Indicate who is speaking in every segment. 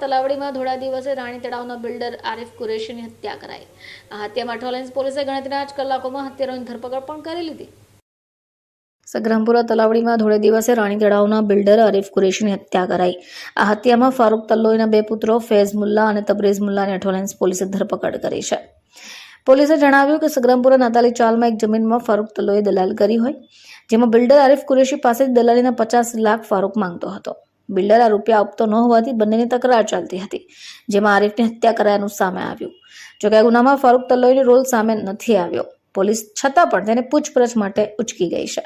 Speaker 1: તલાવડીમાં ધોળા દિવસે રાણી તળાવના બિલ્ડર આરિફ કુરેશીની હત્યા કરાઈ. આ હત્યામાં ઠોલેન્સ પોલીસે ગણતરીના જ કલાકોમાં હત્યારોની ધરપકડ પણ કરી લીધી. સગ્રામપુરા તલાવડીમાં ધોળે દિવસે રાણી તળાવના બિલ્ડર આરિફ કુરેશીની હત્યા કરાઈ. આ હત્યામાં ફારૂક તલ્લોઈના બે પુત્રો ફૈઝ મુલ્લા અને તબરેઝ મુલ્લાની અઠવાલેન્સ પોલીસે ધરપકડ કરી છે. પોલીસે જણાવ્યું કે સગ્રામપુરા નાતાલી ચાલમાં એક જમીનમાં ફારૂક તલ્લોએ દલાલ કરી હોય, જેમાં બિલ્ડર આરિફ કુરેશી પાસેથી દલાલીના પચાસ લાખ ફારૂક માંગતો હતો. બિલ્ડર આ રૂપિયા આપતો ન હોવાથી બંનેની તકરાર ચાલતી હતી, જેમાં આરિફની હત્યા કરાયાનું સામે આવ્યું. જોકે આ ગુનામાં ફારૂક તલ્લોઈનો રોલ સામે નથી આવ્યો. પોલીસ છતાં પણ તેને પૂછપરછ માટે ઉચકી ગઈ છે.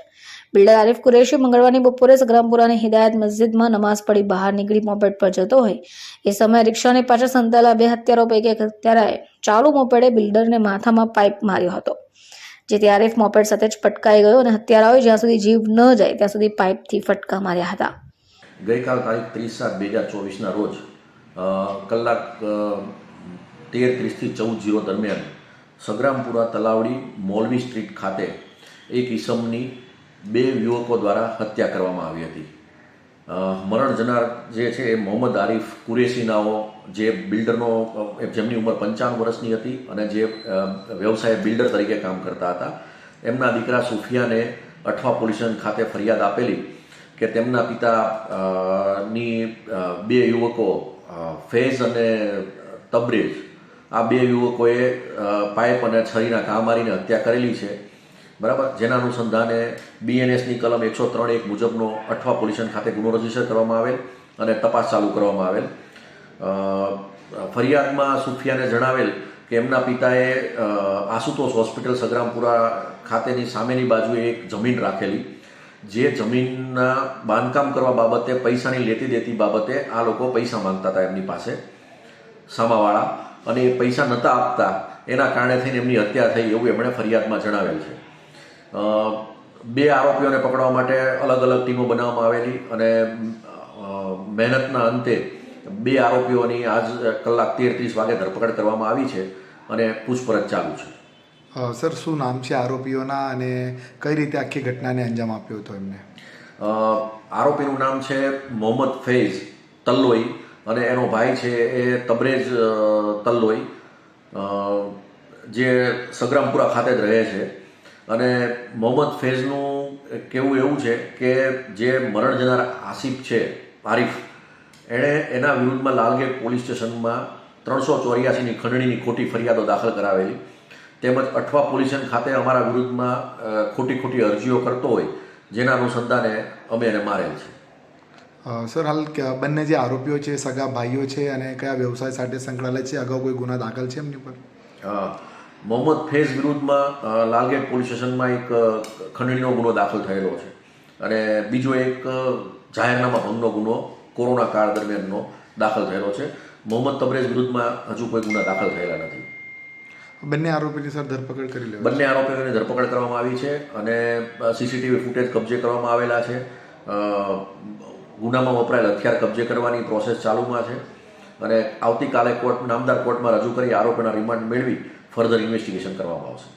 Speaker 1: બિલ્ડર આરિફ કુરેશી મંગળવારની બપોરે સગ્રામપુરાની હિદાયત મસ્જિદમાં નમાઝ પડી બહાર નીકળી મોપેડ પર જતો હોય. એ સમયે રિક્ષાની પાછળ સંતાયેલા બે હત્યારો પૈકી એક હત્યારાએ ચાલુ મોપેડે બિલ્ડરને માથામાં પાઇપ માર્યો હતો, જેથી આરિફ મોપેડ સાથે જ પટકાઈ ગયો અને હત્યારાઓએ જ્યાં સુધી જીવ ન જાય ત્યાં સુધી પાઇપથી ફટકા માર્યા હતા.
Speaker 2: ગઈકાલ તારીખ ત્રીસ સાત બે હજાર ચોવીસના રોજ કલાક તેર ત્રીસથી ચૌદ જીરો દરમિયાન સગ્રામપુરા તલાવડી મોલવી સ્ટ્રીટ ખાતે એક ઈસમની બે યુવકો દ્વારા હત્યા કરવામાં આવી હતી. મરણ જનાર જે છે એ મોહમ્મદ આરિફ કુરેશીનાઓ, જે બિલ્ડરનો જેમની ઉંમર પંચાવન વર્ષની હતી અને જે વ્યવસાય બિલ્ડર તરીકે કામ કરતા હતા. એમના દીકરા સુફિયાને અઠવા પોલીસ ખાતે ફરિયાદ આપેલી કે તેમના પિતા ની બે યુવકો ફેઝ અને તબરેજ આ બે યુવકોએ પાઇપ અને છરીના ઘા મારીને હત્યા કરેલી છે. બરાબર? જેના અનુસંધાને બીએનએસની કલમ એકસો ત્રણ એક મુજબનો અઠવા પોલ્યુશન ખાતે ગુનો રજિસ્ટર કરવામાં આવેલ અને તપાસ ચાલુ કરવામાં આવેલ. ફરિયાદમાં સુફિયાને જણાવેલ કે એમના પિતાએ આશુતોષ હોસ્પિટલ સગ્રામપુરા ખાતેની સામેની બાજુએ એક જમીન રાખેલી. જે જમીનના બાંધકામ કરવા બાબતે પૈસાની લેતી દેતી બાબતે આ લોકો પૈસા માંગતા હતા એમની પાસે, સામાવાળા. અને એ પૈસા નહોતા આપતા, એના કારણે થઈને એમની હત્યા થઈ એવું એમણે ફરિયાદમાં જણાવેલ છે. બે આરોપીઓને પકડવા માટે અલગ અલગ ટીમો બનાવવામાં આવેલી અને મહેનતના અંતે બે આરોપીઓની આજ કલાક તેર ત્રીસ વાગે ધરપકડ કરવામાં આવી છે અને પૂછપરછ ચાલુ છે.
Speaker 3: સર, શું નામ છે આરોપીઓના અને કઈ રીતે આખી ઘટનાને અંજામ આપ્યો હતો એમને?
Speaker 2: આરોપીનું નામ છે મોહમ્મદ ફૈઝ તલ્લોઈ અને એનો ભાઈ છે એ તબરેજ તલ્લોઈ જે સગ્રામપુરા ખાતે જ રહે છે. અને મોહમ્મદ ફૈઝનું કેવું એવું છે કે જે મરણ જનાર આસિફ છે, આરિફ, એણે એના વિરુદ્ધમાં લાલગેટ પોલીસ સ્ટેશનમાં ત્રણસો ચોર્યાસીની ખંડણીની ખોટી ફરિયાદો દાખલ કરાવેલી. તેમજ અઠવા પોલ્યુશન ખાતે અમારા વિરુદ્ધમાં ખોટી ખોટી અરજીઓ કરતો હોય જેના અનુસંધાને અમે એને મારેલ છે.
Speaker 3: સર હાલ બંને જે આરોપીઓ છે સગા ભાઈઓ છે અને કયા વ્યવસાય સાથે સંકળાયેલા છે અગાઉ કોઈ ગુના દાખલ છે એમની પર
Speaker 2: મોહમ્મદ ફેઝ વિરુદ્ધમાં લાલગેટ પોલીસ સ્ટેશનમાં એક ખંડણીનો ગુનો દાખલ થયેલો છે. અને બીજો એક જાહેરનામા ભંગનો ગુનો કોરોના કાળ દરમિયાનનો દાખલ થયેલો છે. મોહમ્મદ તબરેજ વિરુદ્ધમાં હજુ કોઈ ગુના દાખલ થયેલા નથી.
Speaker 3: બંને આરોપીની સર ધરપકડ કરી લેવાય
Speaker 2: બંને આરોપીઓની ધરપકડ કરવામાં આવી છે અને સીસીટીવી ફૂટેજ કબજે કરવામાં આવેલા છે. ગુનામાં વપરાયેલ હથિયાર કબજે કરવાની પ્રોસેસ ચાલુમાં છે અને આવતીકાલે કોર્ટ, નામદાર કોર્ટમાં રજૂ કરી આરોપીના રિમાન્ડ મેળવી ફર્ધર ઇન્વેસ્ટિગેશન કરવામાં આવશે.